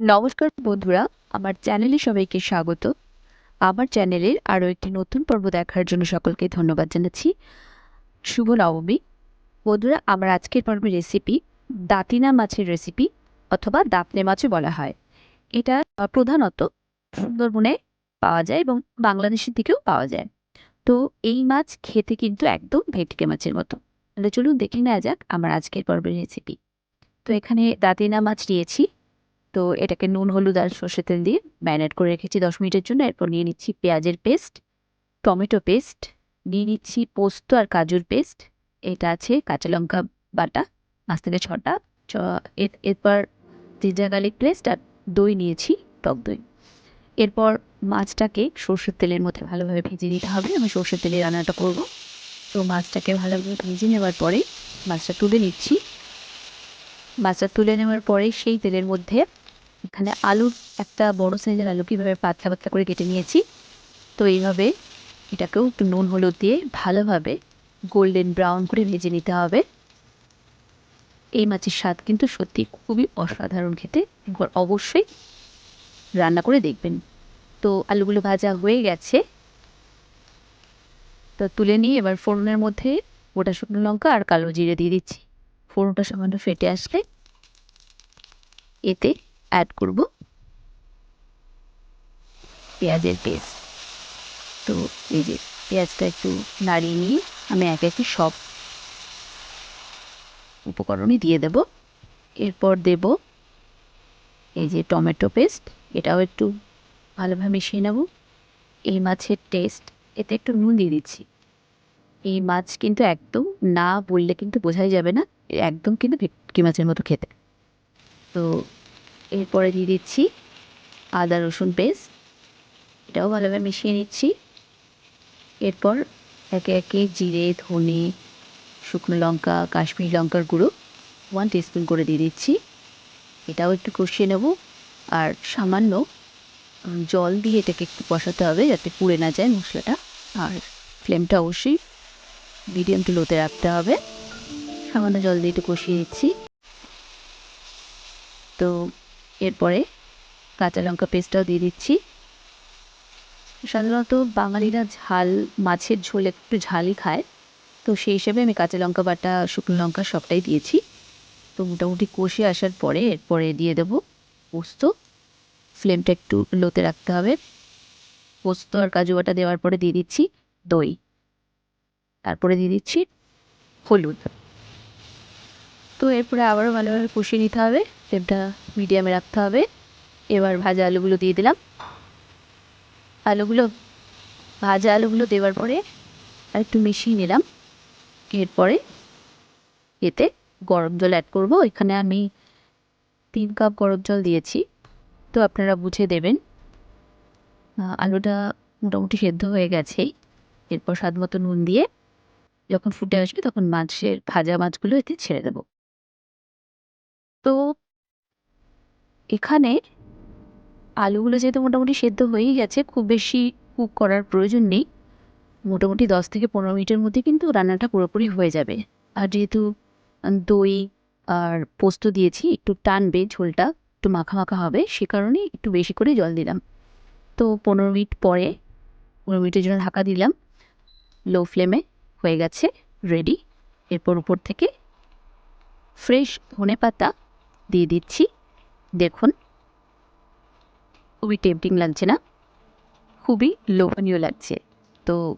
নমস্কার বন্ধুরা, আমার চ্যানেলে সবাইকে স্বাগত। আমার চ্যানেলের আরও একটি নতুন পর্ব দেখার জন্য সকলকে ধন্যবাদ জানাচ্ছি। শুভ নবমী। বন্ধুরা, আমার আজকের পর্বের রেসিপি দাতিনা মাছের রেসিপি অথবা দাতনে মাছও বলা হয়। এটা প্রধানত সুন্দরবনে পাওয়া যায় এবং বাংলাদেশের দিকেও পাওয়া যায়। তো এই মাছ খেতে কিন্তু একদম ভেটকে মাছের মতো। তাহলে চলুন দেখে নেওয়া যাক আমার আজকের পর্বের রেসিপি তো এখানে দাতিনা মাছ নিয়েছি তো এটাকে নুন, হলুদ আর সর্ষে তেল দিয়ে ম্যারিনেট করে রেখেছি দশ মিনিটের জন্য। এরপর নিয়ে নিচ্ছি পেঁয়াজের পেস্ট, টমেটো পেস্ট, নিয়ে নিচ্ছি পোস্ত আর কাজুর পেস্ট। এটা আছে কাঁচা লঙ্কা বাটা, পাঁচ থেকে ছটা। চ- এরপর জিঞ্জার গার্লিক পেস্ট আর দই নিয়েছি, টক দই। এরপর মাছটাকে সর্ষের তেলের মধ্যে ভালোভাবে ভেজে নিতে হবে। আমি সর্ষের তেলে রান্নাটা করব। তো মাছটাকে ভালোভাবে ভেজে নেওয়ার পরে মাছটা তুলে নিচ্ছি। মাছটা তুলে নেওয়ার পরে সেই তেলের মধ্যে এখানে আলুর একটা বড় সাইজের আলু কীভাবে পাতলা পাতলা করে কেটে নিয়েছি, তো এইভাবে এটাকেও একটু নুন হলুদ দিয়ে ভালোভাবে গোল্ডেন ব্রাউন করে ভেজে নিতে হবে। এই মাছের স্বাদ কিন্তু সত্যি খুবই অসাধারণ খেতে, একবার অবশ্যই রান্না করে দেখবেন। তো আলুগুলো ভাজা হয়ে গেছে। তো তুলে নিয়ে এবার ফোড়নের মধ্যে গোটা শুকনো লঙ্কা আর কালো জিরে দিয়ে দিচ্ছি। ফোড়নটা সামান্য ফেটে আসলে এতে অ্যাড করব। পেঁয়াজের পেস্ট তো এই যে পেঁয়াজটা একটু নাড়িয়ে নিয়ে আমি এক একে সব উপকরণই দিয়ে দেব। এরপর দেব এই যে টমেটো পেস্ট এটাও একটু ভালোভাবে মিশিয়ে নেব। এই মাছের টেস্ট এতে একটু নুন দিয়ে দিচ্ছি। এই মাছ কিন্তু একদম না বললে কিন্তু বোঝাই যাবে না, একদম কিন্তু ভেটকি মাছের মতো খেতে। তো এরপরে দিয়ে দিচ্ছি আদা, রসুন পেস্ট। এটাও ভালোভাবে মিশিয়ে নিচ্ছি। এরপর একে একে জিরে, ধনে, শুকনো লঙ্কা, কাশ্মীরি লঙ্কার গুঁড়ো ওয়ান টিস্পুন করে দিয়ে দিচ্ছি। এটাও একটু কষিয়ে নেব আর সামান্য জল দিয়ে এটাকে একটু কষাতে হবে যাতে পুড়ে না যায় মশলাটা। আর ফ্লেমটা অবশ্যই মিডিয়াম টু লোতে রাখতে হবে। সামান্য জল দিয়ে একটু কষিয়ে নিচ্ছি। তো এরপরে কাঁচা লঙ্কা পেস্টটাও দিয়ে দিচ্ছি। সাধারণত বাঙালিরা ঝাল, মাছের ঝোল একটু ঝালই খায়। তো সেই হিসেবে আমি কাঁচা লঙ্কা বাটা, শুকনো লঙ্কা সবটাই দিয়েছি। তো মোটামুটি কষে আসার পরে এরপরে দিয়ে দেবো পোস্ত। ফ্লেমটা একটু লোতে রাখতে হবে। পোস্ত আর কাজু বাটা দেওয়ার পরে দিয়ে দিচ্ছি দই। তারপরে দিয়ে দিচ্ছি হলুদ। তো এরপরে আবারও ভালোভাবে কষিয়ে নিতে হবে ফ্লেমটা মিডিয়ামে রাখতে হবে। এবার ভাজা আলুগুলো দিয়ে দিলাম। আলুগুলো, ভাজা আলুগুলো দেওয়ার পরে একটু মিশিয়ে নিলাম। এরপরে এতে গরম জল অ্যাড করব। এখানে আমি তিন কাপ গরম জল দিয়েছি। তো আপনারা বুঝে দেবেন আলুটা মোটামুটি সেদ্ধ হয়ে গেছেই এরপর স্বাদ মতো নুন দিয়ে যখন ফুটে আসবে তখন মাছের ভাজা মাছগুলো এতে ছেড়ে দেব। তো এখানে আলুগুলো যেহেতু মোটামুটি সেদ্ধ হয়েই গেছে, খুব বেশি কুক করার প্রয়োজন নেই। মোটামুটি দশ থেকে পনেরো মিনিটের মধ্যে কিন্তু রান্নাটা পুরোপুরি হয়ে যাবে। আর যেহেতু দই আর পোস্ত দিয়েছি, একটু টানবে ঝোলটা, একটু মাখা মাখা হবে, সে কারণে একটু বেশি করে জল দিলাম। তো পনেরো মিনিট পরে, পনেরো মিনিটের জন্য ঢাকা দিলাম। লো ফ্লেমে হয়ে গেছে রেডি এরপর উপর থেকে ফ্রেশ ধনে পাতা দিয়ে দিচ্ছি। দেখুন, খুবই টেম্পটিং লাগছে না? খুবই লোভনীয় লাগছে। তো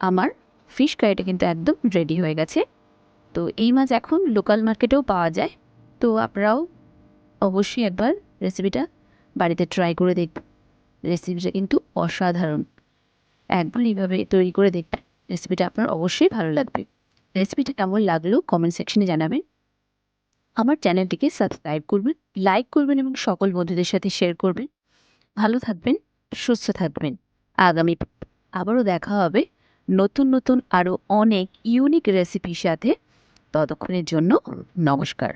আমার ফিশ কারিটা কিন্তু একদম রেডি হয়ে গেছে। তো এই মাছ এখন লোকাল মার্কেটেও পাওয়া যায়। তো আপনারাও অবশ্যই একবার রেসিপিটা বাড়িতে ট্রাই করে দেখবেন রেসিপিটা কিন্তু অসাধারণ। একবার এইভাবে তৈরি করে দেখবেন রেসিপিটা আপনার অবশ্যই ভালো লাগবে। রেসিপিটা কেমন লাগল কমেন্ট সেকশনে জানাবেন। আমার চ্যানেলটিকে সাবস্ক্রাইব করবেন, লাইক করবেন এবং সকল বন্ধুদের সাথে শেয়ার করবেন। ভালো থাকবেন, সুস্থ থাকবেন। আগামী আবারও দেখা হবে নতুন নতুন আরও অনেক ইউনিক রেসিপির সাথে। ততক্ষণের জন্য নমস্কার।